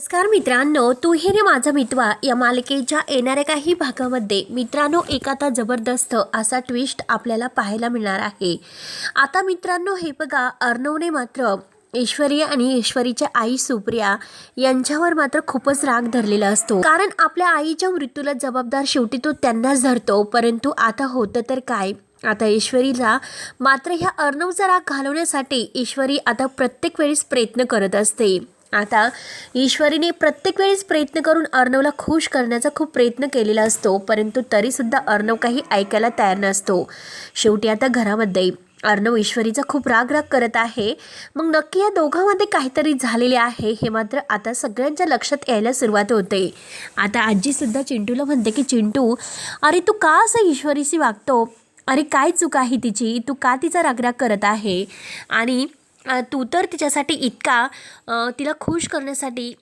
नमस्कार मित्रांनो तू हे रे माझा मितवा या मालिकेच्या येणाऱ्या काही भागामध्ये. मित्रांनो एक आता जबरदस्त असा ट्विस्ट आपल्याला पाहायला मिळणार आहे. आता मित्रांनो हे बघा अर्णवने मात्र ऐश्वर्या आणि ईश्वरीच्या आई सुप्रिया यांच्यावर मात्र खूपच राग धरलेला असतो. कारण आपल्या आईच्या मृत्यूला जबाबदार शेवटी तो त्यांनाच धरतो. परंतु आता होतं तर काय? आता ईश्वरीला मात्र ह्या अर्णवचा राग घालवण्यासाठी ईश्वरी आता प्रत्येक वेळेस प्रयत्न करत असते. आता ईश्वरीने प्रत्येक वेळेस प्रयत्न करून अर्णवला खुश करण्याचा खूप प्रयत्न केलेला असतो परंतु तरीसुद्धा अर्णव काही ऐकायला तयार नसतो. शेवटी आता घरामध्ये अर्णव ईश्वरीचा खूप राग राग करत आहे. मग नक्की या दोघांमध्ये काहीतरी झालेले आहे हे मात्र आता सगळ्यांच्या लक्षात यायला सुरुवात होते. आता आजीसुद्धा चिंटूला म्हणते की चिंटू अरे तू का असं ईश्वरीशी वागतो? अरे काय चूक आहे तिची? तू का तिचा रागराग करत आहे? आणि तू तर तिच्यासाठी इतका तिला खुश करण्यासाठी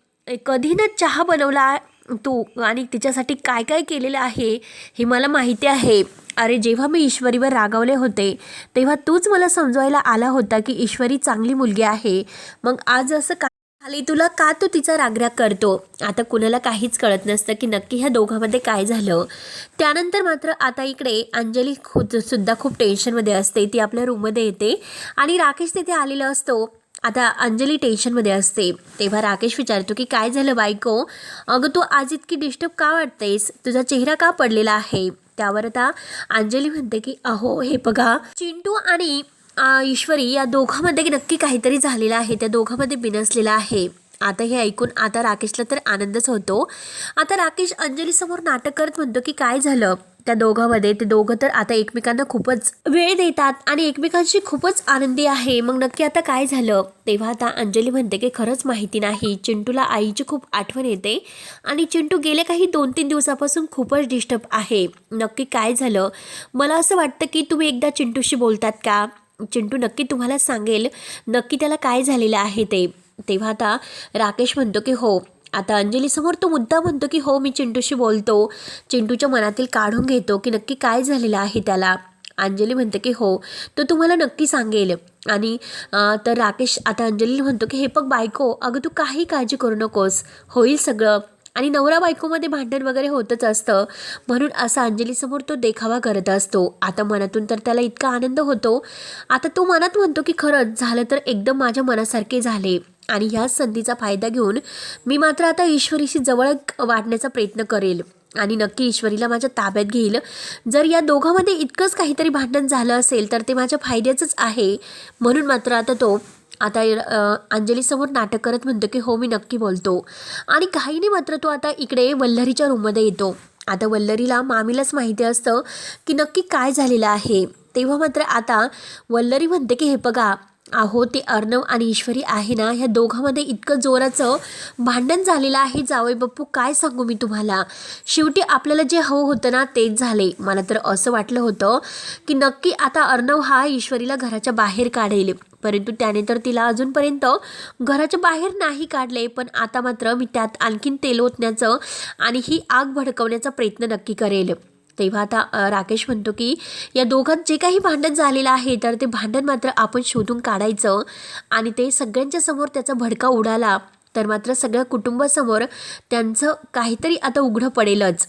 कधी न चहा बनवला तू? आणि तिच्यासाठी काय काय केलेलं आहे हे मला माहिती आहे. अरे जेव्हा मी ईश्वरीवर रागावले होते तेव्हा तूच मला समजवायला आला होता की ईश्वरी चांगली मुलगी आहे. मग आज असं आली तुला का तू तिचा रागराग करतो? आता कुणाला काहीच कळत नसतं की नक्की ह्या दोघांमध्ये काय झालं. त्यानंतर मात्र आता इकडे अंजली खुद सुद्धा खूप टेन्शनमध्ये असते. ती आपल्या रूममध्ये येते आणि राकेश तिथे आलेला असतो. आता अंजली टेन्शनमध्ये असते. तेव्हा राकेश विचारतो की काय झालं बायको? अगं तू आज इतकी डिस्टर्ब का वाटतेस? तुझा चेहरा का पडलेला आहे? त्यावर आता अंजली म्हणते की अहो हे बघा चिंटू आणि ईश्वरी या दोघांमध्ये नक्की काहीतरी झालेलं आहे. त्या दोघांमध्ये बिनसलेलं आहे. आता हे ऐकून आता राकेशला तर आनंदच होतो. आता राकेश अंजलीसमोर नाटक करत म्हणतो की काय झालं? त्या दोघांमध्ये ते दोघं तर आता एकमेकांना खूपच वेळ देतात आणि एकमेकांशी खूपच आनंदी आहे. मग नक्की आता काय झालं? तेव्हा आता अंजली म्हणते की खरंच माहिती नाही. चिंटूला आईची खूप आठवण येते आणि चिंटू गेल्या काही दोन तीन दिवसापासून खूपच डिस्टर्ब आहे. नक्की काय झालं? मला असं वाटतं की तुम्ही एकदा चिंटूशी बोलतात का? चिंटू नक्की तुम्हाला सांगेल नक्की त्याला काय झालेलं आहे ते. तेव्हा आता राकेश म्हणतो की हो आता अंजलीसमोर तो मुद्दा म्हणतो की हो मी चिंटूशी बोलतो. चिंटूच्या मनातील काढून घेतो की नक्की काय झालेलं आहे त्याला. अंजली म्हणते की हो तो तुम्हाला नक्की सांगेल. आणि तर राकेश आता अंजली म्हणतो की हे बघ बायको अगं तू काही काळजी करू नकोस. होईल सगळं. आणि नवरा बायकोमध्ये भांडण वगैरे होतच असतं. म्हणून असा अंजलीसमोर तो देखावा करत असतो. आता मनातून तर त्याला इतका आनंद होतो. आता तो मनात म्हणतो की खरंच झालं तर एकदम माझ्या मनासारखे झाले. आणि ह्याच संधीचा फायदा घेऊन मी मात्र आता ईश्वरीशी जवळ वाढण्याचा प्रयत्न करेल. आणि नक्की ईश्वरीला माझ्या ताब्यात घेईल. जर या दोघांमध्ये इतकंच काहीतरी भांडण झालं असेल तर ते माझ्या फायद्याचंच आहे. म्हणून मात्र आता तो आता अंजलीसमोर नाटक करत म्हणतो की हो मी नक्की बोलतो. आणि काहीने मात्र तो आता इकडे वल्लरीच्या रूममध्ये येतो. आता वल्लरीला मामीलाच माहिती असतं की नक्की काय झालेलं आहे. तेव्हा मात्र आता वल्लरी म्हणते की हे बघा अहो ते अर्णव आणि ईश्वरी आहे ना ह्या दोघांमध्ये इतकं जोराचं भांडण झालेलं आहे. जावई बाप्पू काय सांगू मी तुम्हाला? शेवटी आपल्याला जे हवं होतं ना तेच झाले. मला तर असं वाटलं होतं की नक्की आता अर्णव हा ईश्वरीला घराच्या बाहेर काढेल. परंतु त्याने तर तिला अजूनपर्यंत घराच्या बाहेर नाही काढले पण आता मात्र मी त्यात आणखीन तेल ओतण्याचं आणि ही आग भडकवण्याचा प्रयत्न नक्की करेल. तेव्हा आता राकेश म्हणतो की या दोघांत जे काही भांडण झालेलं आहे तर ते भांडण मात्र आपण शोधून काढायचं आणि ते सगळ्यांच्या समोर त्याचा भडका उडाला तर मात्र सगळ्या कुटुंबासमोर त्यांचं काहीतरी आता उघडं पडेलच.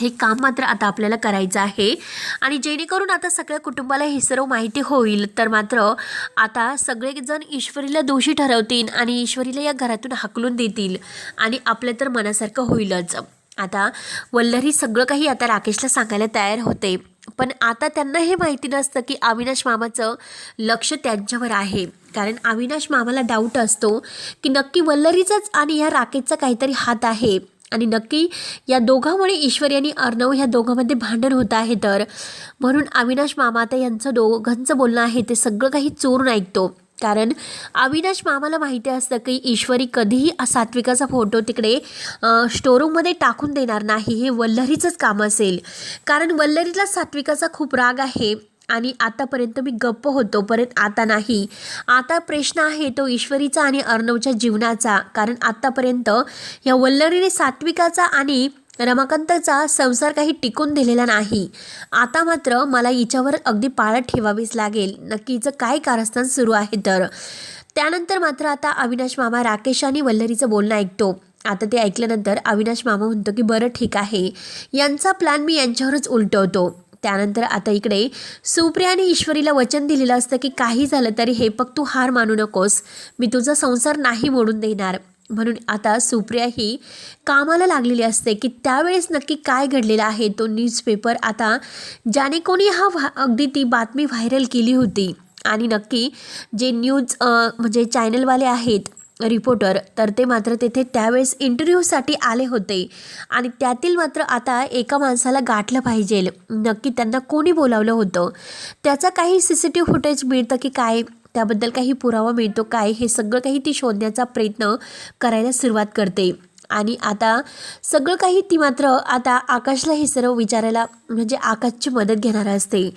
हे काम मात्र आता आपल्याला करायचं आहे. आणि जेणेकरून आता सगळ्या कुटुंबाला हे सर्व माहिती होईल तर मात्र आता सगळेजण ईश्वरीला दोषी ठरवतील आणि ईश्वरीला या घरातून हाकलून देतील आणि आपल्या तर मनासारखं होईलच. आता वल्लरी सगळं काही आता राकेशला सांगायला तयार होते. पण आता त्यांना हे माहिती नसतं की अविनाश मामाचं लक्ष त्यांच्यावर आहे. कारण अविनाश मामाला डाऊट असतो की नक्की वल्लरीचाच आणि या राकेशचा काहीतरी हात आहे. आणि नक्की या दोघांमुळे ईश्वरी आणि अर्णव ह्या दोघांमध्ये भांडण होत आहे तर. म्हणून अविनाश मामा आता यांचं दोघांचं बोलणं आहे ते सगळं काही चोरून ऐकतो. कारण अविनाश मामाला माहिती असतं की ईश्वरी कधीही सात्विकाचा फोटो तिकडे स्टोरूममध्ये टाकून देणार नाही हे वल्लरीचंच काम असेल. कारण वल्लरीला सात्विकाचा खूप राग आहे. आणि आतापर्यंत मी गप्प होतो परत आता नाही. आता प्रश्न आहे तो ईश्वरीचा आणि अर्णवच्या जीवनाचा. कारण आतापर्यंत या वल्लरीने सात्विकाचा आणि रमाकांतचा संसार काही टिकून दिलेला नाही. आता मात्र मला हिच्यावर अगदी पाळत ठेवावीच लागेल. नक्की हिचं काय कारस्थान सुरू आहे तर. त्यानंतर मात्र आता अविनाश मामा राकेश आणि वल्लरीचं बोलणं ऐकतो. आता ते ऐकल्यानंतर अविनाश मामा म्हणतो की बरं ठीक आहे. यांचा प्लॅन मी यांच्यावरच उलटवतो. त्यानंतर आता इकडे सुप्रियाने ईश्वरीला वचन दिलेलं असतं की काही झालं तरी हे पग तू हार मानू नकोस. मी तुझा संसार नाही मोडून देणार. म्हणून आता सुप्रिया ही कामाला लागलेली असते की त्यावेळेस नक्की काय घडलेलं आहे तो न्यूजपेपर आता ज्याने कोणी हा व्हा अगदी ती बातमी व्हायरल केली होती. आणि नक्की जे न्यूज म्हणजे चॅनलवाले आहेत रिपोर्टर तर ते मात्र तेथे त्यावेळेस इंटरव्ह्यूसाठी आले होते. आणि त्यातील मात्र आता एका माणसाला गाठलं पाहिजे. नक्की त्यांना कोणी बोलावलं होतं? त्याचा काही C C T V footage मिळतं की काय? त्याबद्दल काही पुरावा मिळतो काय? हे सगळं काही ती शोधण्याचा प्रयत्न करायला सुरुवात करते. आणि आता सगळं काही ती मात्र आता आकाशला हे सर्व विचारायला म्हणजे आकाशची मदत घेणार असते.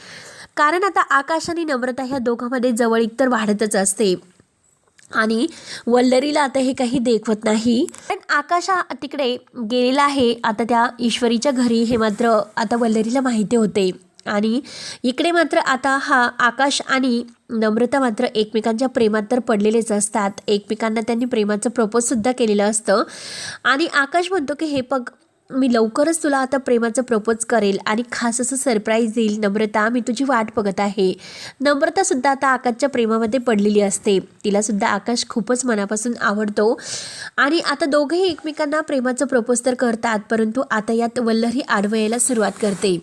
कारण आता आकाश आणि नम्रता ह्या दोघांमध्ये जवळीक तर वाढतच असते. आणि वल्लरीला आता हे काही देखवत नाही. पण आकाश हा तिकडे गेलेला आहे. आता त्या ईश्वरीच्या घरी हे मात्र आता वल्लरीला माहिती होते. आणि इकडे मात्र आता हा आकाश आणि नम्रता मात्र एकमेकांच्या प्रेमात तर पडलेलेच असतात. एकमेकांना त्यांनी प्रेमाचं प्रपोजसुद्धा केलेलं असतं. आणि आकाश म्हणतो की हे पग मी लवकरच तुला आता प्रेमाचं प्रपोज करेल आणि खास असं सरप्राईज देईल. नम्रता मी तुझी वाट बघत आहे. नम्रतासुद्धा आता आकाशच्या प्रेमामध्ये पडलेली असते. तिलासुद्धा आकाश खूपच मनापासून आवडतो. आणि आता दोघेही एकमेकांना प्रेमाचं प्रपोज तर करतात परंतु आता यात वल्लरी आडवं सुरुवात करते.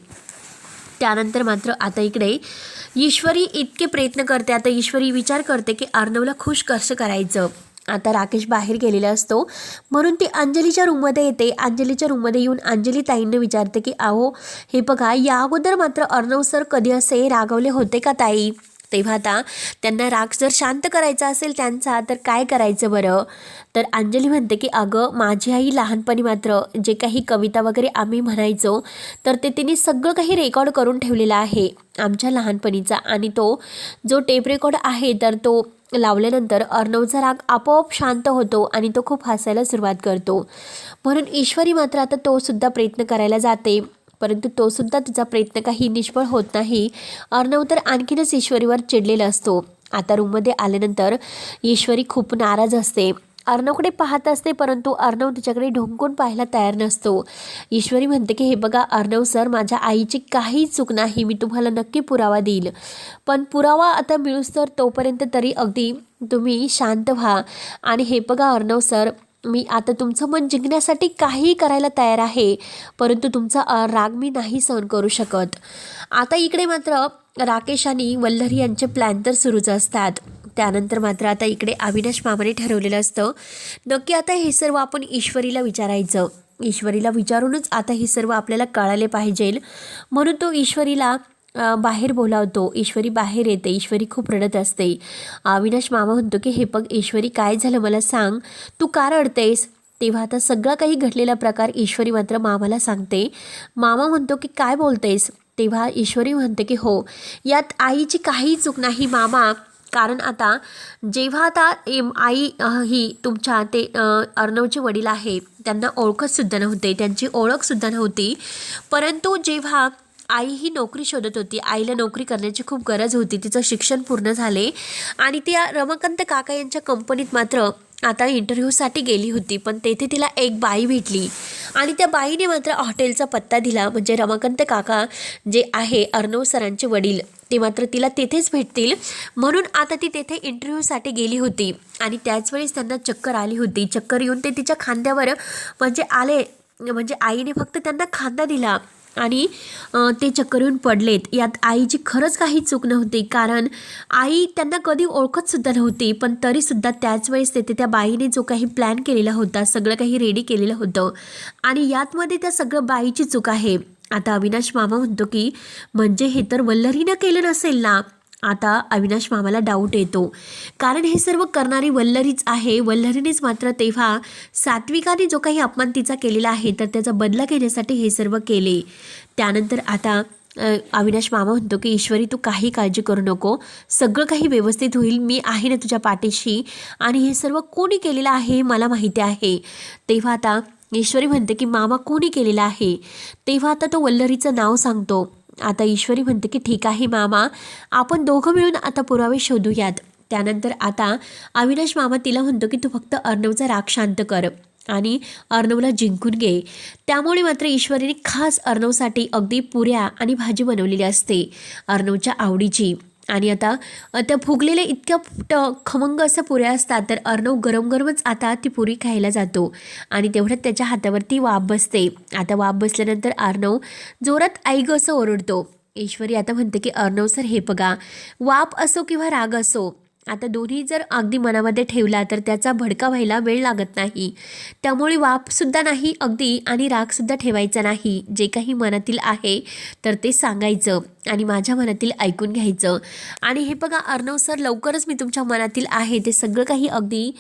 त्यानंतर मात्र आता इकडे ईश्वरी इतके प्रयत्न करते आता ईश्वरी विचार करते की अर्णवला खुश कसं करायचं? आता राकेश बाहेर गेलेला असतो. म्हणून ती अंजलीच्या रूममध्ये येते. अंजलीच्या रूममध्ये येऊन अंजली ताईंना विचारते की आहो हे बघा या अगोदर मात्र अर्णव सर कधी असे रागवले होते का ताई? तेव्हा आता त्यांना राग जर शांत करायचा असेल त्यांचा तर काय करायचं बरं? तर अंजली म्हणते की अगं माझी आई लहानपणी मात्र जे काही कविता वगैरे आम्ही म्हणायचो तर ते तिने सगळं काही रेकॉर्ड करून ठेवलेलं आहे आमच्या लहानपणीचा. आणि तो जो टेप रेकॉर्ड आहे तर तो लावल्यानंतर अर्णवचा राग आपोआप शांत होतो आणि तो खूप हसायला सुरुवात करतो. म्हणून ईश्वरी मात्र आता तो सुद्धा प्रयत्न करायला जाते. परंतु तो सुद्धा तिचा प्रयत्न काही निष्फळ होत नाही. अर्णव तर आणखीनच ईश्वरीवर चिडलेला असतो. आता रूममध्ये आल्यानंतर ईश्वरी खूप नाराज असते. अर्णवकडे पाहत असते परंतु अर्णव तिच्याकडे ढोंकून पाहायला तयार नसतो. ईश्वरी म्हणते की हे बघा अर्णव सर माझ्या आईची काही चूक नाही मी तुम्हाला नक्की पुरावा देईल. पण पुरावा आता मिळूस तर तोपर्यंत तरी अगदी तुम्ही शांत व्हा. आणि हे बघा अर्णव सर मी आता तुमचं मन जिंकण्यासाठी काहीही करायला तयार आहे परंतु तुमचा राग मी नाही सहन करू शकत. आता इकडे मात्र राकेश आणि वल्लरी यांचे प्लॅन तर सुरूच असतात. त्यानंतर मात्र आता इकडे अविनाश मामाने ठरवलेलं असतं नक्की आता हे सर्व आपण ईश्वरीला विचारायचं. ईश्वरीला विचारूनच आता हे सर्व आपल्याला कळाले पाहिजे. म्हणून तो ईश्वरीला बाहेर बोलावतो. ईश्वरी बाहेर येते. ईश्वरी खूप रडत असते. अविनाश मामा म्हणतो की हे बघ ईश्वरी काय झालं मला सांग. तू का रडतेस? तेव्हा आता सगळा काही घडलेला प्रकार ईश्वरी मात्र मामाला सांगते. मामा म्हणतो की काय बोलतेस? तेव्हा ईश्वरी म्हणते की हो यात आईची काही चूक नाही मामा. कारण आता जेव्हा आता एम आई ही तुमच्या ते अर्णवचे वडील आहे त्यांना ओळखतसुद्धा नव्हते. त्यांची ओळखसुद्धा नव्हती. परंतु जेव्हा आई ही नोकरी शोधत होती. आईला नोकरी करण्याची खूप गरज होती. तिचं शिक्षण पूर्ण झाले आणि ती रमाकांत काका यांच्या कंपनीत मात्र आता इंटरव्ह्यूसाठी गेली होती. पण तेथे तिला एक बाई भेटली आणि त्या बाईने मात्र हॉटेलचा पत्ता दिला. म्हणजे रमाकांत काका जे आहे अर्णव सरांचे वडील ते मात्र तिला तेथेच भेटतील. म्हणून आता ती तेथे इंटरव्ह्यूसाठी गेली होती. आणि त्याच वेळेस त्यांना चक्कर आली होती. चक्कर येऊन ते तिच्या खांद्यावर म्हणजे आले म्हणजे आईने फक्त त्यांना खांदा दिला. आणि ते चक्कर येऊन पडलेत. यात आईची खरंच काही चूक नव्हती. कारण आई त्यांना कधी ओळखतसुद्धा नव्हती. पण तरीसुद्धा त्याच वेळेस तेथे त्या बाईने जो काही प्लॅन केलेला होता सगळं काही रेडी केलेलं होतं. आणि यातमध्ये त्या सगळं बाईची चूक आहे. आता अविनाश मामा म्हणतो की म्हणजे हे तर वल्लरीनं केलं नसेल ना? आता अविनाश मामाला डाऊट येतो. कारण हे सर्व करणारी वल्लरीच आहे. वल्लरीनेच मात्र तेव्हा सात्विकाने जो काही अपमान तिचा केलेला आहे तर त्याचा बदला घेण्यासाठी हे सर्व केले. त्यानंतर आता अविनाश मामा म्हणतो की ईश्वरी तू काही काळजी करू नको. सगळं काही व्यवस्थित होईल. मी आहे ना तुझ्या पाठीशी. आणि हे सर्व कोणी केलेलं आहे मला माहिती आहे. तेव्हा आता ईश्वरी म्हणते की मामा कोणी केलेला आहे? तेव्हा आता तो वल्लरीचं नाव सांगतो. आता ईश्वरी म्हणते की ठीक आहे मामा आपण दोघं मिळून आता पुरावे शोधूयात. त्यानंतर आता अविनाश मामा तिला म्हणतो की तू फक्त अर्णवचा राग शांत कर आणि अर्णवला जिंकून घे. त्यामुळे मात्र ईश्वरीने खास अर्णवसाठी अगदी पुऱ्या आणि भाजी बनवलेली असते अर्णवच्या आवडीची. आणि आता त्या फुगलेल्या इतक्या ट- खमंग अशा पुऱ्या असतात तर अर्णव गरम गरमच आता ती पुरी खायला जातो. आणि तेवढ्यात त्याच्या हातावरती वाफ बसते. आता वाफ बसल्यानंतर अर्णव जोरात ऐग असं ओरडतो. ईश्वरी आता म्हणते की अर्णव सर हे बघा. वाप असो किंवा राग असो आता दोन्ही जर अगदी मनामध्ये ठेवला तर त्याचा भडका व्हायला वेळ लागत नाही. त्यामुळे वापसुद्धा नाही अगदी आणि रागसुद्धा ठेवायचा नाही. जे काही मनातील आहे तर ते सांगायचं आणि माझ्या मनातील ऐकून घ्यायचं. आणि हे बघा अर्णव सर लवकरच मी तुमच्या मनातील आहे ते सगळं काही अगदी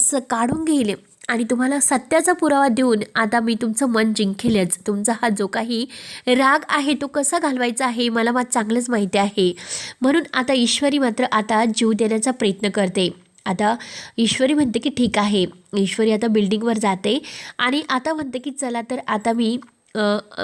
स काढून घेईल. आणि तुम्हाला सत्याचा पुरावा देऊन आता मी तुमचं मन जिंकेलच. तुमचा हा जो काही राग आहे तो कसा घालवायचा आहे मला मात चांगलंच माहिती आहे. म्हणून आता ईश्वरी मात्र आता जीव देण्याचा प्रयत्न करते. आता ईश्वरी म्हणते की ठीक आहे. ईश्वरी आता बिल्डिंगवर जाते आणि आता म्हणते की चला तर आता मी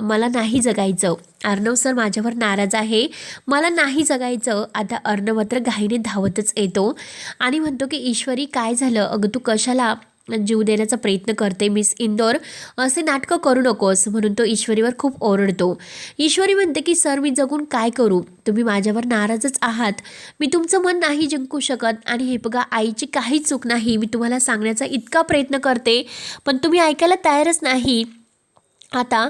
मला नाही जगायचं. अर्णव सर माझ्यावर नाराज आहे. मला नाही जगायचं. आता अर्णव मात्र घाईने धावतच येतो. आणि म्हणतो की ईश्वरी काय झालं? अगं तू कशाला जीव देण्याचा प्रयत्न करते मिस इंदोर असे नाटकं करू नकोस म्हणून तो ईश्वरीवर खूप ओरडतो. ईश्वरी म्हणते की सर मी जगून काय करू? तुम्ही माझ्यावर नाराजच आहात. मी तुमचं मन नाही जिंकू शकत. आणि हे बघा आईची काही चूक नाही. मी तुम्हाला सांगण्याचा इतका प्रयत्न करते पण तुम्ही ऐकायला तयारच नाही. आता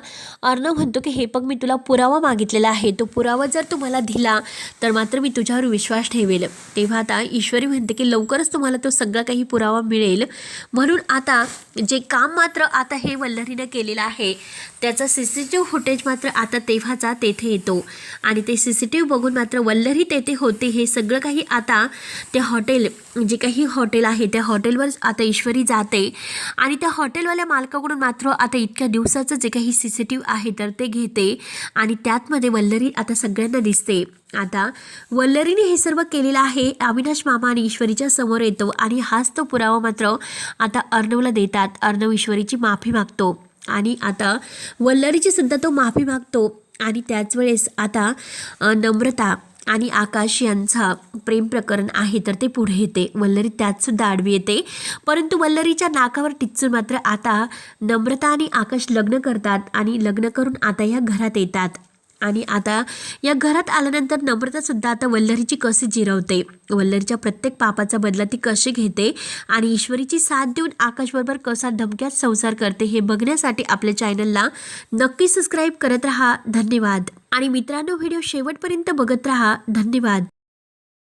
अर्णव म्हणतो की हे बघ मी तुला पुरावा मागितलेला आहे. तो पुरावा जर तुम्हाला दिला तर मात्र मी तुझ्यावर विश्वास ठेवेल. तेव्हा आता ईश्वरी म्हणते की लवकरच तुम्हाला तो सगळा काही पुरावा मिळेल. म्हणून आता जे काम मात्र आता हे वल्लरीनं केलेलं आहे त्याचा C C T V footage मात्र आता तेव्हाचा तेथे येतो. आणि ते सी सी टी व्ही बघून मात्र वल्लरी तेथे होते हे सगळं काही आता ते हॉटेल जे काही हॉटेल आहे त्या हॉटेलवर आता ईश्वरी जाते. आणि त्या हॉटेलवाल्या मालकाकडून मात्र आता इतक्या दिवसाचं जे काही सी सी टी व्ही आहे तर ते घेते. आणि त्यातमध्ये वल्लरी आता सगळ्यांना दिसते. आता वल्लरीने हे सर्व केलेलं आहे. अविनाश मामा आणि ईश्वरीच्या समोर येतो. आणि हाच तो पुरावा मात्र आता अर्णवला देतात. अर्णव ईश्वरीची माफी मागतो. आणि आता वल्लरीची सुद्धा तो माफी मागतो. आणि त्याच वेळेस आता नम्रता आणि आकाश यांचा प्रेम प्रकरण आहे तर ते पुढे येते. वल्लरी त्यातसुद्धा आडवी येते. परंतु वल्लरीच्या नाकावर टिचून मात्र आता नम्रता आणि आकाश लग्न करतात आणि लग्न करून आता या घरात येतात. आणि आता या घरात आल्यानंतर नम्रता सुद्धा आता वल्लरीची कशी जिरवते? वल्लरीच्या प्रत्येक पापाचा बदला ती कशी घेते? आणि ईश्वरीची साथ देऊन आकाशबरोबर कसा धमक्यात संसार करते हे बघण्यासाठी आपल्या चॅनलला नक्की सबस्क्राईब करत राहा. धन्यवाद. आणि मित्रांनो व्हिडिओ शेवटपर्यंत बघत राहा. धन्यवाद.